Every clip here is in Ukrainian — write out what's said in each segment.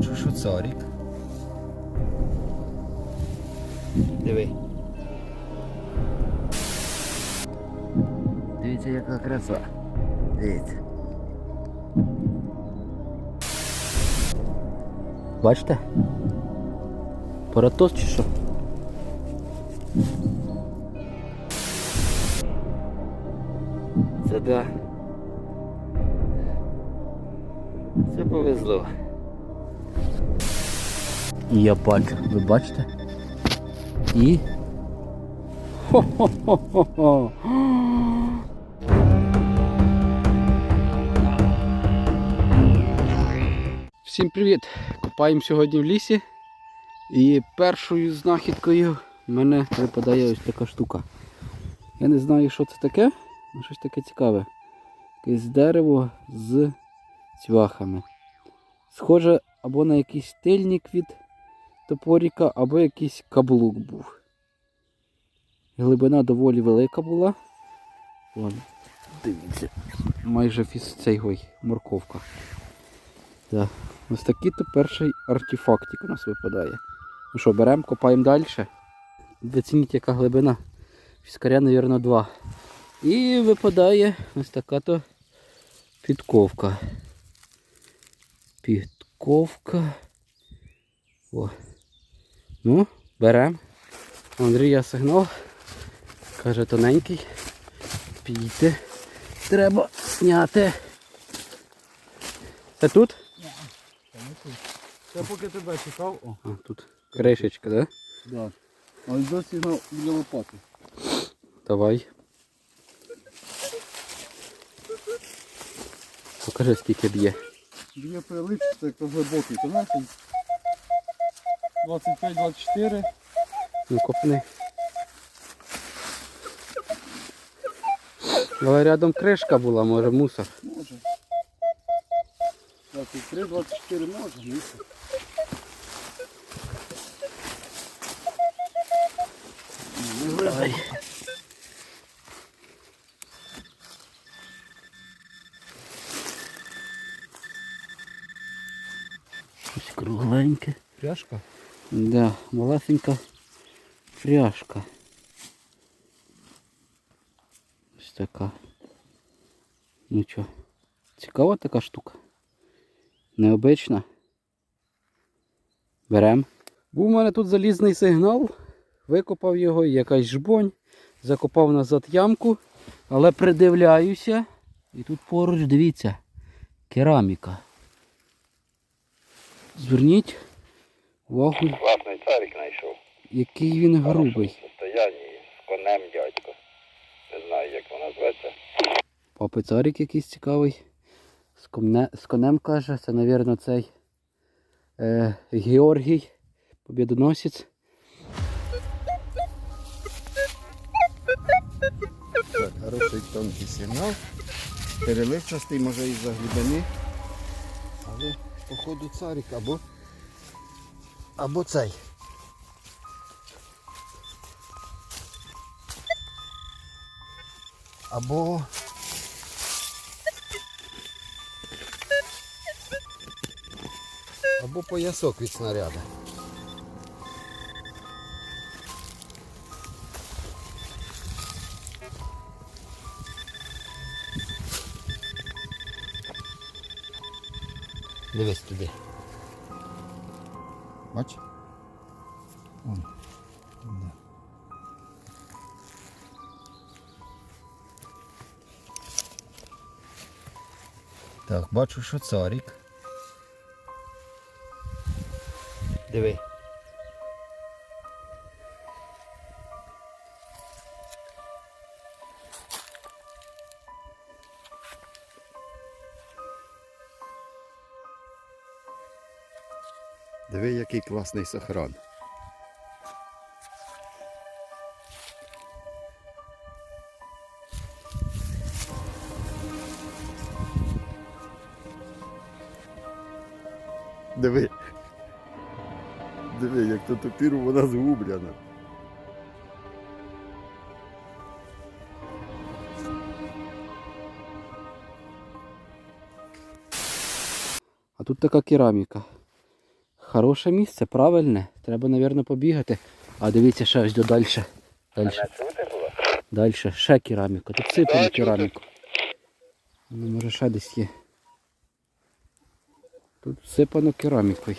Що царик? Диви. Дивіться, яка краса. Дивіться. Бачите? Паратос чи що? Це да. Це повезло. І я бачу, ви бачите? І. Хо-хо-хо-хо-хо. Всім привіт! Копаємо сьогодні в лісі. І першою знахідкою в мене випадає ось така штука. Я не знаю, що це таке, але щось таке цікаве. Якесь дерево з цвяхами. Схоже або на якийсь тильник від топоріка, або якийсь каблук був. Глибина доволі велика була. Вон, дивіться, майже фіс цей гой, морковка. Так. Ось такий то перший артефактик у нас випадає. Ну що, беремо, копаємо далі. Оцініть, яка глибина. Фіскаря, мабуть, 2. І випадає ось така то підковка. Підковка. О. Ну, беремо. Андрія сигнал. Каже тоненький. Пійте. Треба зняти. Це тут? Я поки тебе чекав, о, А, тут кришечка, да? да. Ось досі на біля лопати. Давай. Покажи, скільки б'є. Біля прилип, це як глибокий, то 25-24. Ну, копни. Але рядом кришка була, може мусор. Може. 23-24 може, місце. Давай. Щось кругленьке. Пряжка? Да, малесенька пряжка. Ось така. Ну Нічого. Цікава така штука. Необична. Берем. Був у мене тут залізний сигнал. Викопав його, якась жбонь. Закопав назад ямку. Але придивляюся. І тут поруч, дивіться, кераміка. Зверніть увагу, Класний царик знайшов. який він В грубий. состоянні, з конем дядько. Не знаю, як вона зветься. Папи царик якийсь цікавий. З, комне, з конем каже, це, мабуть, цей е, Георгій, побєдоносець. Так, хороший тонкий сигнал. Переливчастий, може із-за глибини. Але походу царик або або цей. Або або поясок від снаряда. Дивись туди. Бач? Вон. Да. Так, бачу, що царик. Диви. Диви, який класний сохран. Диви. Диви, як то топіру вона згублена. А тут така кераміка. Хороше місце, правильне. Треба, мабуть, побігати. А дивіться ще ось до далі. Далі. Ще кераміка. Тут сипано Так, кераміку. Ну, може ще десь є. Тут всипано керамікою.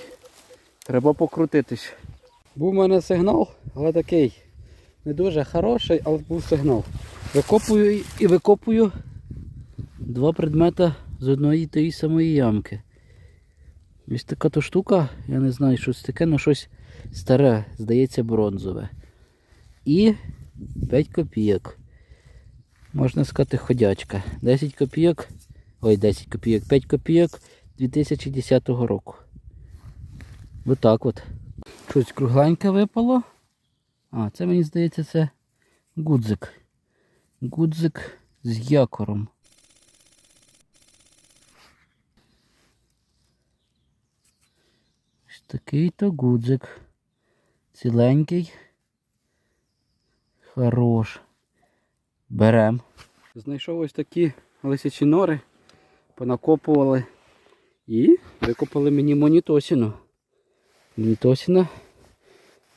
Треба покрутитись. Був у мене сигнал, але такий не дуже хороший, але був сигнал. Викопую і викопую два предмета з одної тієї самої ямки. Ось така то штука, я не знаю, що це таке, але щось старе, здається, бронзове. І 5 копійок. Можна сказати, ходячка. 10 копійок. Ой, 10 копійок, 5 копійок 2010 року. Отак от. Щось кругленьке випало. А, це мені здається, це гудзик. Гудзик з якором. Ось такий то гудзик. Ціленький. Хорош. Берем. Знайшов ось такі лисячі нори, понакопували і викопали мені монітосіну. Монітосіна.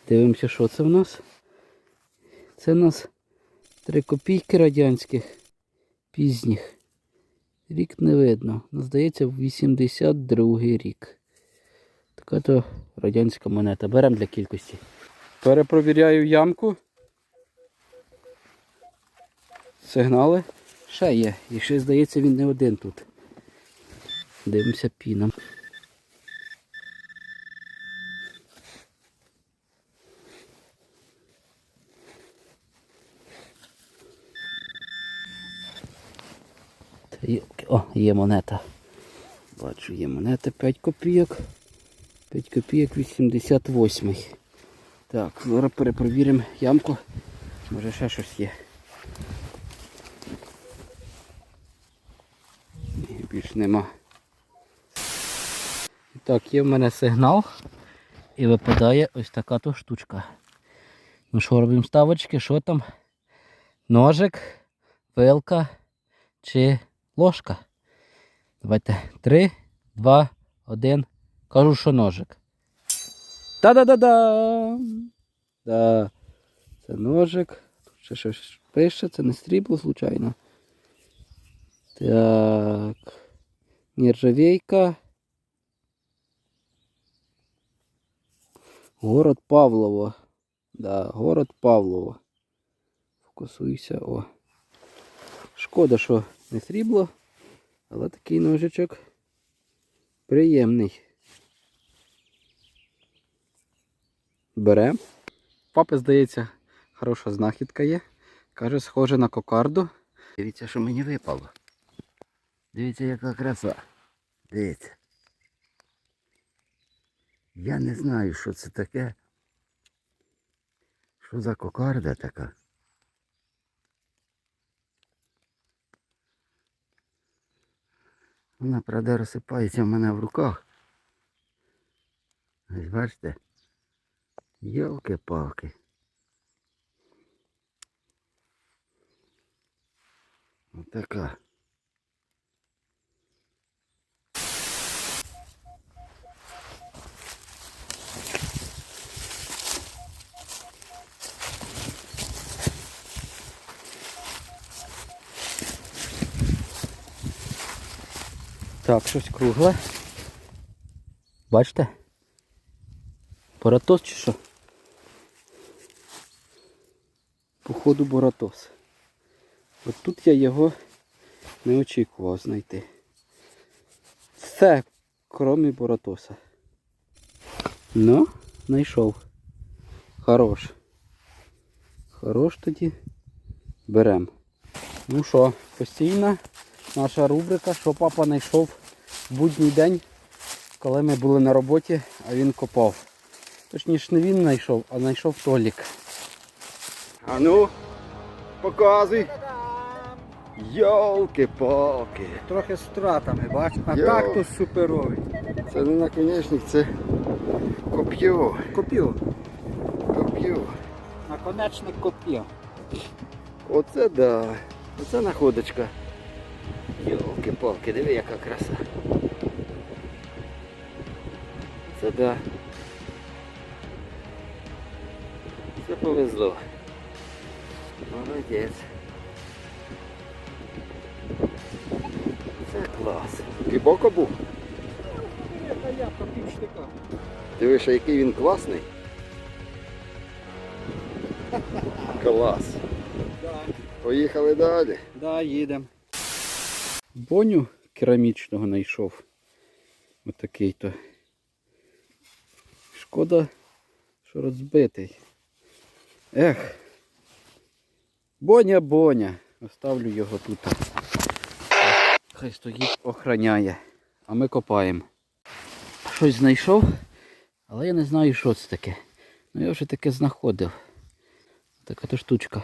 Дивимося, що це в нас. Це в нас 3 копійки радянських, пізніх. Рік не видно. Здається, 82 рік. Така то радянська монета. Беремо для кількості. Перепровіряю ямку. Сигнали ще є. І ще, здається, він не один тут. Дивимося піном. О, є монета. Бачу, є монета 5 копійок. 5 копійок 88. Так, зараз перепровіримо ямку. Може ще щось є. Більш нема. Так, є в мене сигнал. І випадає ось така то штучка. Ну що, робимо ставочки, що там? Ножик, вилка чи ложка. Давайте. Три, два, один. Кажу, що ножик. Та-да-да-да! Да. Це ножик. Тут ще щось пише, це не стрібло, случайно. Так. Нержавейка. Город Павлово. Да, город Павлово. Фокусуйся, о. Шкода, що не срібло, але такий ножичок приємний. Берем. Папи, здається, хороша знахідка є. Каже, схоже на кокарду. Дивіться, що мені випало. Дивіться, яка краса. Дивіться. Я не знаю, що це таке. Що за кокарда така? Вона, правда, розсипається в мене в руках. Ось бачите? Йолки-палки. Отака. Так, щось кругле. Бачите? Боратос чи що? Походу боратос. От тут я його не очікував знайти. Все, крім боратоса. Ну, знайшов. Хорош. Хорош тоді. Берем. Ну що, постійна наша рубрика, що папа знайшов в будній день, коли ми були на роботі, а він копав. Точніше не він знайшов, а знайшов Толік. А ну, показуй. Йолки-палки. Трохи з втратами, бач? А Йо. так то суперовий. Це не наконечник, це коп'ю. Коп'ю. Коп'ю. Наконечник коп'ю. Оце да. Оце находочка. Йолки-палки, диви яка краса. Це да. Це повезло. Молодець. Це клас. Глибоко був? Я півштика. Дивиш, який він класний. Клас. Да. Поїхали далі. Да, їдемо. Боню керамічного знайшов. Отакий то. Шкода, що розбитий. Ех. Боня, боня. Оставлю його тут. Хай стоїть, охраняє. А ми копаємо. Щось знайшов, але я не знаю, що це таке. Ну я вже таке знаходив. Така то штучка.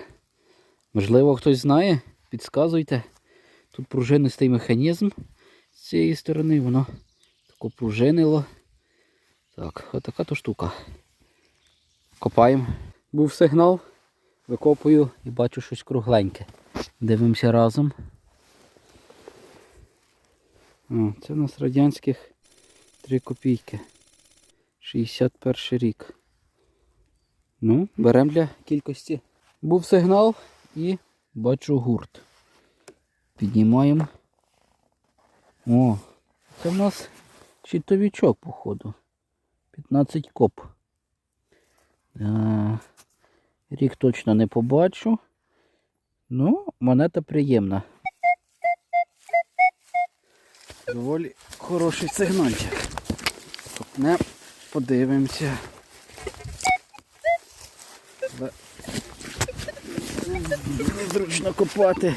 Можливо, хтось знає, підказуйте. Тут пружинистий механізм з цієї сторони, воно тако пружинило. Так, отака то штука. Копаємо. Був сигнал, викопую і бачу щось кругленьке. Дивимося разом. О, це у нас радянських 3 копійки. 61 рік. Ну, беремо для кількості. Був сигнал і бачу гурт. Піднімаємо. О, це в нас щитовичок, походу. 15 коп. А, рік точно не побачу. Ну, монета приємна. Доволі хороший сигнальчик. Не подивимося. Незручно копати.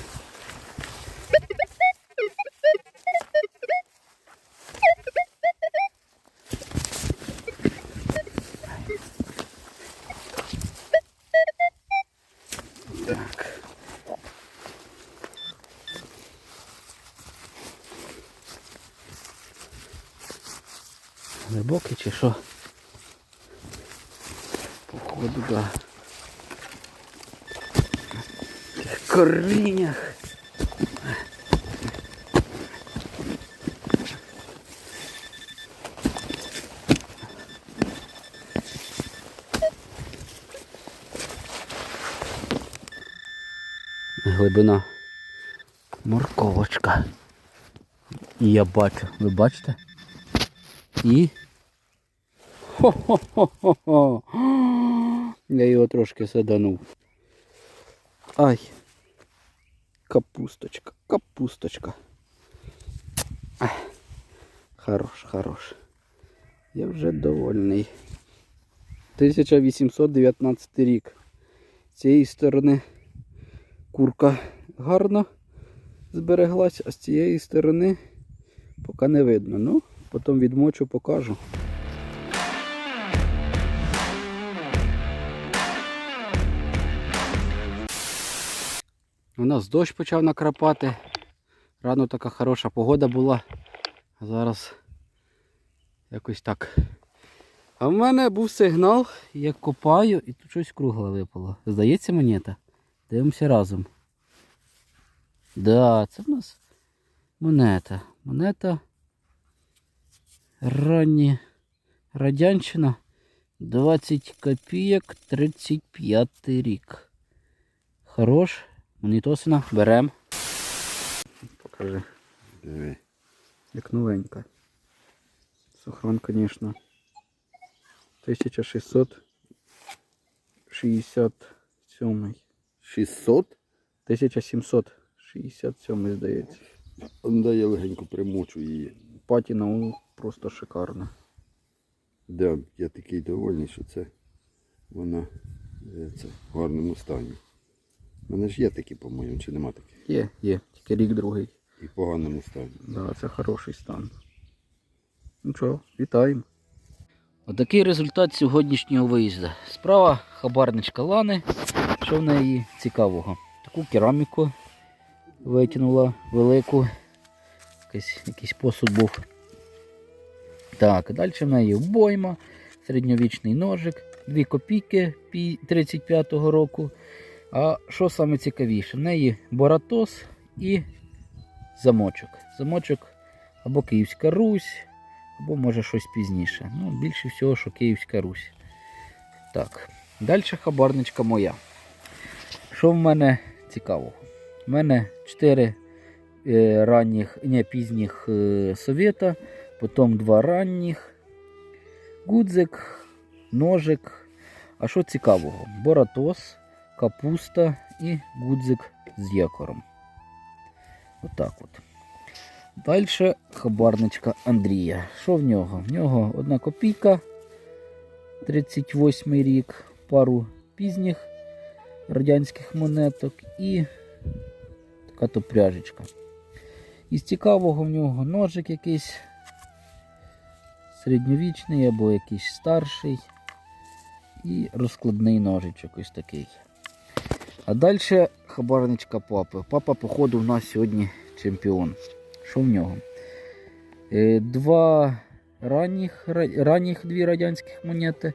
Глибокий чи що? Походу, да. коріннях. Глибина. Морковочка. І я бачу, ви бачите? І. Хо-хо-хо-хо-хо. Я його трошки саданув. Ай. Капусточка, капусточка. Хорош, хорош. Я вже довольний. 1819 рік. З цієї сторони курка гарно збереглась, а з цієї сторони поки не видно. Ну, потім відмочу, покажу. У нас дощ почав накрапати. Рано така хороша погода була. А зараз якось так. А в мене був сигнал, я копаю і тут щось кругле випало. Здається монета. Дивимося разом. Да, це в нас монета. Монета ранні радянщина 20 копійок 35 рік. Хорош. Монітосина берем. Покажи, Диви. як новенька. Сохран, звісно. 1667. 600? 1767, здається. Он дає легенько примочу її. Патіна ну, просто шикарна. Да, я такий довольний, що це вона е, це, в гарному стані. У мене ж є такі, по-моєму, чи нема таких? Є, є, тільки рік другий. І в поганому стані. Да, це хороший стан. Ну що, вітаємо. Отакий результат сьогоднішнього виїзду. Справа хабарничка Лани. Що в неї цікавого? Таку кераміку витягнула велику. Якийсь, якийсь посуд був. Так, далі в неї обойма, середньовічний ножик, 2 копійки 35-го року. А що саме цікавіше? В неї боратос і замочок. Замочок або Київська Русь, або може щось пізніше. Ну, більше всього, що Київська Русь. Так, Далі хабарничка моя. Що в мене цікавого? У мене 4 е, ранніх, не, пізніх е, совєта, потім 2 ранніх, гудзик, ножик. А що цікавого? Боратос, капуста і гудзик з якором. Отак от. Далі хабарничка Андрія. Що в нього? В нього одна копійка, 38 рік, пару пізніх радянських монеток і така то пряжечка. Із цікавого в нього ножик якийсь середньовічний або якийсь старший. І розкладний ножичок ось такий. А далі хабарничка папи. Папа, походу, в нас сьогодні чемпіон. Що в нього? Е, Два ранніх, ранніх дві радянських монети,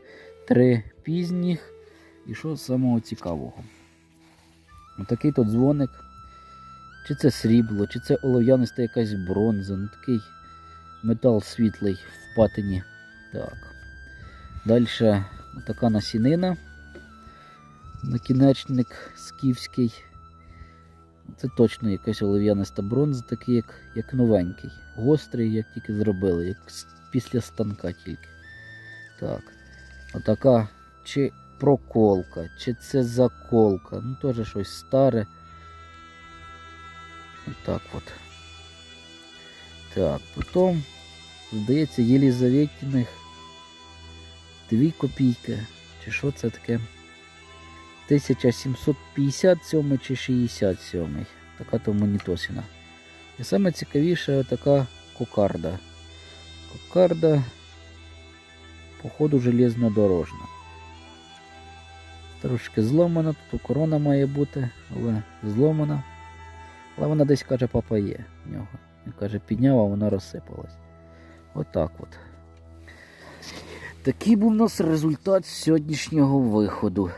три пізніх. І що самого цікавого? Отакий тут дзвоник. Чи це срібло, чи це олов'яниста якась бронза, ну такий метал світлий в патині. Так. Далі така насінина. Накінечник скіфський. Це точно якась олов'яниста бронза, такий, як, як новенький. Гострий, як тільки зробили, як після станка тільки. Так. Отака чи проколка, чи це заколка. Ну, теж щось старе. Отак от. Так, потім, здається, Єлізаветіних дві копійки. Чи що це таке? 1757 чи 67. Така то монітосіна. І саме цікавіше така кокарда. Кокарда, походу, железнодорожна. Трошки зломана, тут корона має бути, але зломана. Але вона десь каже, папа є в нього. Він каже, підняв, а вона розсипалась. Отак от. Такий був у нас результат сьогоднішнього виходу.